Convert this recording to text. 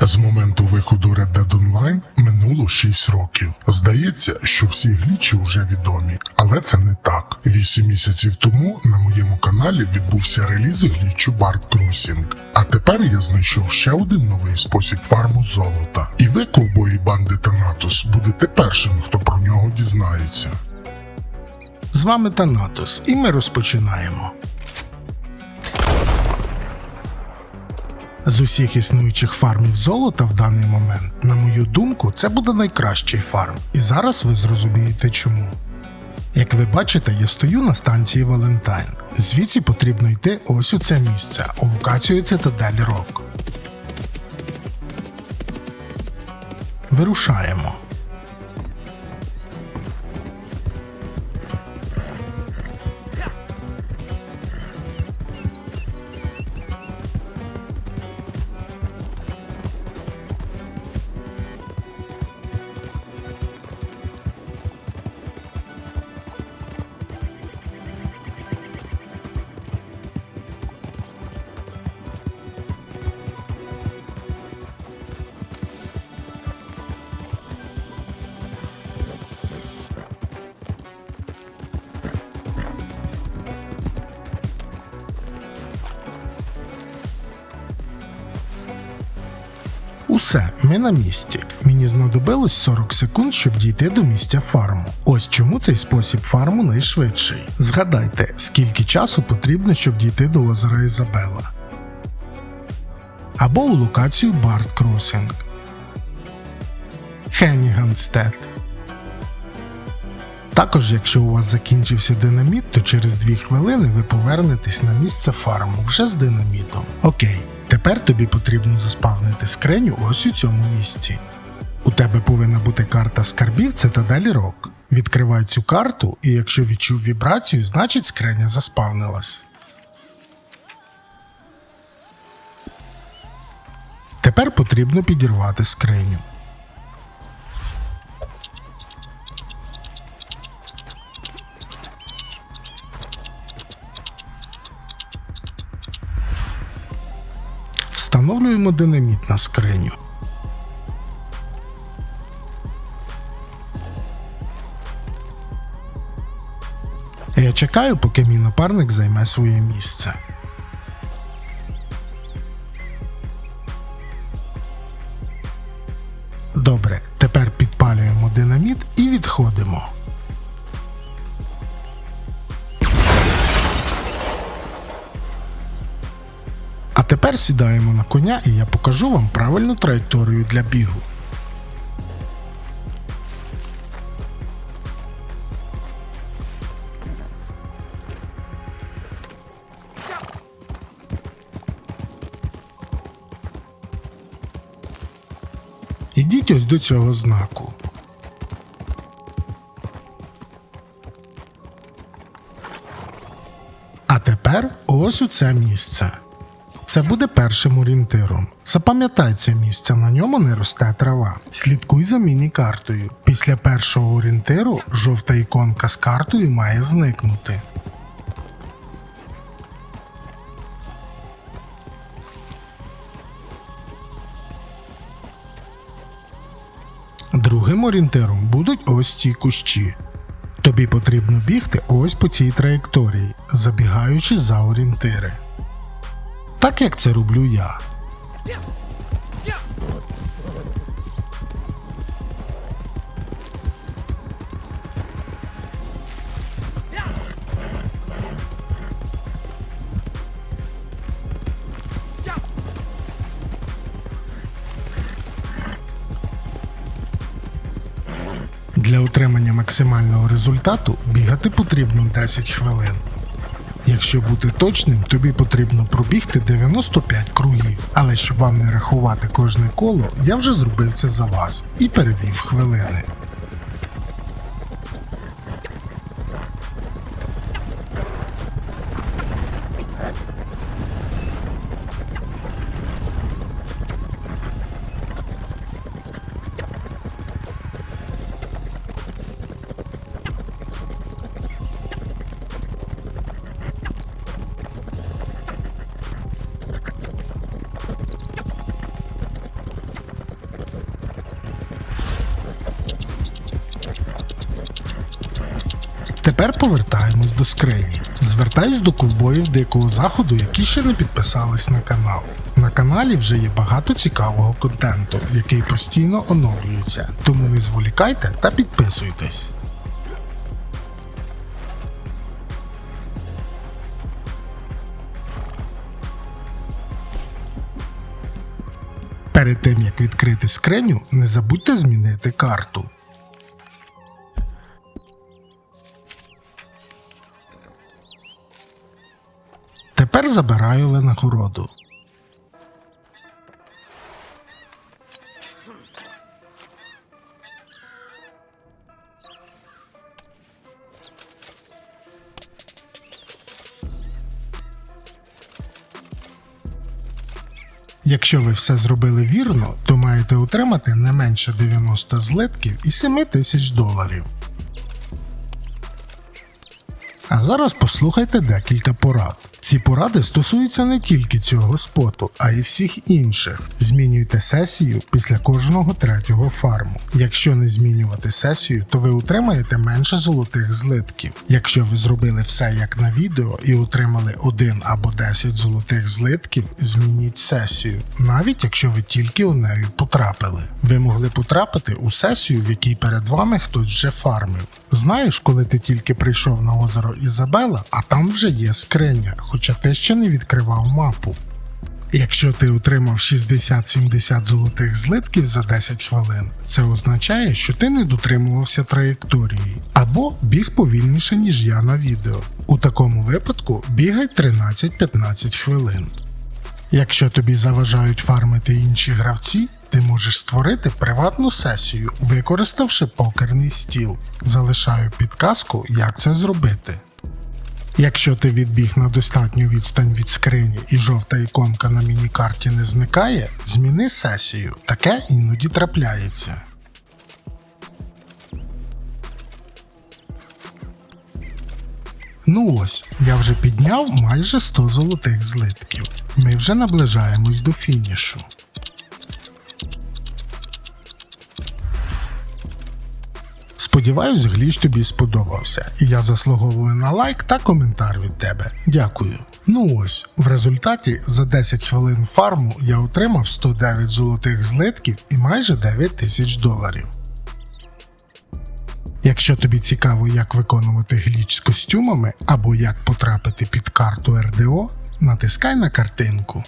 З моменту виходу Red Dead Online минуло 6 років. Здається, що всі глічі вже відомі, але це не так. 8 місяців тому на моєму каналі відбувся реліз глічу Bard Crossing. А тепер я знайшов ще один новий спосіб фарму золота. І ви, ковбої банди Танатос, будете першим, хто про нього дізнається. З вами Танатос, і ми розпочинаємо. З усіх існуючих фармів золота в даний момент, на мою думку, це буде найкращий фарм. І зараз ви зрозумієте чому. Як ви бачите, я стою на станції Валентайн. Звідси потрібно йти ось у це місце, у локацію Цитадель Рок. Вирушаємо. Усе, ми на місці. Мені знадобилось 40 секунд, щоб дійти до місця фарму. Ось чому цей спосіб фарму найшвидший. Згадайте, скільки часу потрібно, щоб дійти до озера Ізабела. Або у локацію Барт Кросінг. Хенніганстед. Також, якщо у вас закінчився динаміт, то через 2 хвилини ви повернетесь на місце фарму вже з динамітом. Окей, тепер тобі потрібно заспавнити скриню ось у цьому місці. У тебе повинна бути карта скарбів далі Рок. Відкривай цю карту, і якщо відчув вібрацію, значить скриня заспавнилась. Тепер потрібно підірвати скриню. Встановлюємо динаміт на скриню. Я чекаю, поки мій напарник займе своє місце. Добре, тепер підпалюємо динаміт і відходимо. Тепер сідаємо на коня і я покажу вам правильну траєкторію для бігу. Ідіть ось до цього знаку. А тепер ось у це місце. Це буде першим орієнтиром. Запам'ятай це місце, на ньому не росте трава. Слідкуй за міні-картою. Після першого орієнтиру жовта іконка з картою має зникнути. Другим орієнтиром будуть ось ці кущі. Тобі потрібно бігти ось по цій траєкторії, забігаючи за орієнтири. Так як це роблю я. Для отримання максимального результату бігати потрібно 10 хвилин. Якщо бути точним, тобі потрібно пробігти 95 кругів. Але щоб вам не рахувати кожне коло, я вже зробив це за вас і перевів хвилини. Тепер повертаємось до скрині. Звертаюсь до ковбоїв Дикого Заходу, які ще не підписались на канал. На каналі вже є багато цікавого контенту, який постійно оновлюється, тому не зволікайте та підписуйтесь. Перед тим як відкрити скриню, не забудьте змінити карту. Тепер забираю винагороду. Якщо ви все зробили вірно, то маєте отримати не менше 90 злитків і 7 тисяч доларів. А зараз послухайте декілька порад. Ці поради стосуються не тільки цього споту, а й всіх інших. Змінюйте сесію після кожного третього фарму. Якщо не змінювати сесію, то ви отримаєте менше золотих злитків. Якщо ви зробили все як на відео і отримали 1 або 10 золотих злитків, змініть сесію, навіть якщо ви тільки у неї потрапили. Ви могли потрапити у сесію, в якій перед вами хтось вже фармив. Знаєш, коли ти тільки прийшов на озеро Ізабела, а там вже є скриня, хоча ти ще не відкривав мапу. Якщо ти отримав 60-70 золотих злитків за 10 хвилин, це означає, що ти не дотримувався траєкторії або біг повільніше, ніж я на відео. У такому випадку бігай 13-15 хвилин. Якщо тобі заважають фармити інші гравці, ти можеш створити приватну сесію, використавши покерний стіл. Залишаю підказку, як це зробити. Якщо ти відбіг на достатню відстань від скрині і жовта іконка на мінікарті не зникає, зміни сесію. Таке іноді трапляється. Ну ось, я вже підняв майже 100 золотих злитків. Ми вже наближаємось до фінішу. Сподіваюсь, гліч тобі сподобався, я заслуговую на лайк та коментар від тебе. Дякую. Ну ось, в результаті за 10 хвилин фарму я отримав 109 золотих злитків і майже 9 тисяч доларів. Якщо тобі цікаво, як виконувати гліч з костюмами або як потрапити під карту РДО, натискай на картинку.